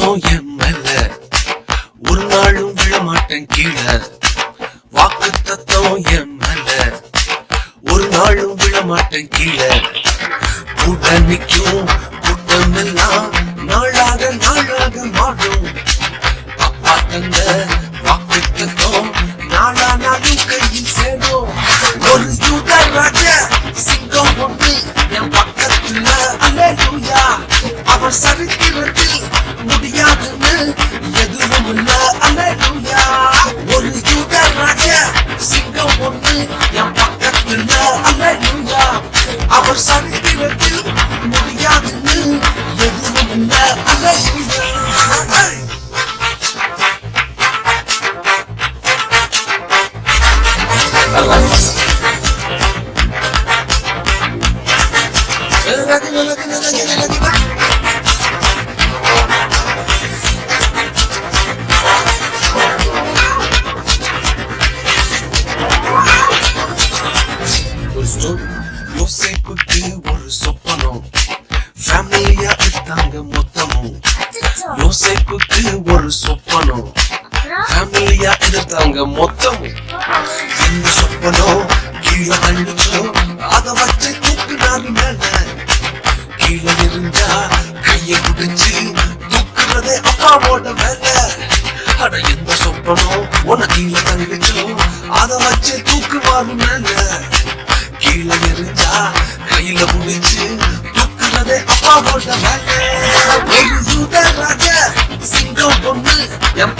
சத்தம் என் மேல ஒரு நாளும் விழமாட்டேன் கீழே. வாக்கு தத்தம் என் மேல ஒரு நாளும் விழமாட்டேன் கீழே. கூட நிற்கும் கூட்டம் எல்லாம் நாளாக நாளாக மாறும். அப்பா தந்த வாக்கு தத்தம் நாளா நாளும் கையில் சேரும். ஒரு யூத ராஜ சிங்கம் ஒன்று என் பக்கத்துல. அல்லேலூயா. அவர் சரித்திரத்தில் யோசேப்புக்கு ஒரு சொப்பனம் ஃபேமிலியா எடுத்தாங்க மொத்தமும் யோசேப்புக்கு ஒரு சொப்பனம் ஃபேமிலியா எடுத்தாங்க மொத்தமும் இந்த கீழே தள்ளுச்சோ அத வச்சு தூக்குனாரு மேல. கீழே இருந்தா கைய குடிச்சு தூக்குறதே அப்பாவோட வேலை. அட எந்த சொப்பனோ? உன கீழே தள்ளுச்சோ அத வச்சு தூக்குவாரு மேல. கீழே இருந்தா கையில குடிச்சு தூக்குறதே அப்பாவோட வேலை. ராஜா சிங்கம் பொண்ணு என்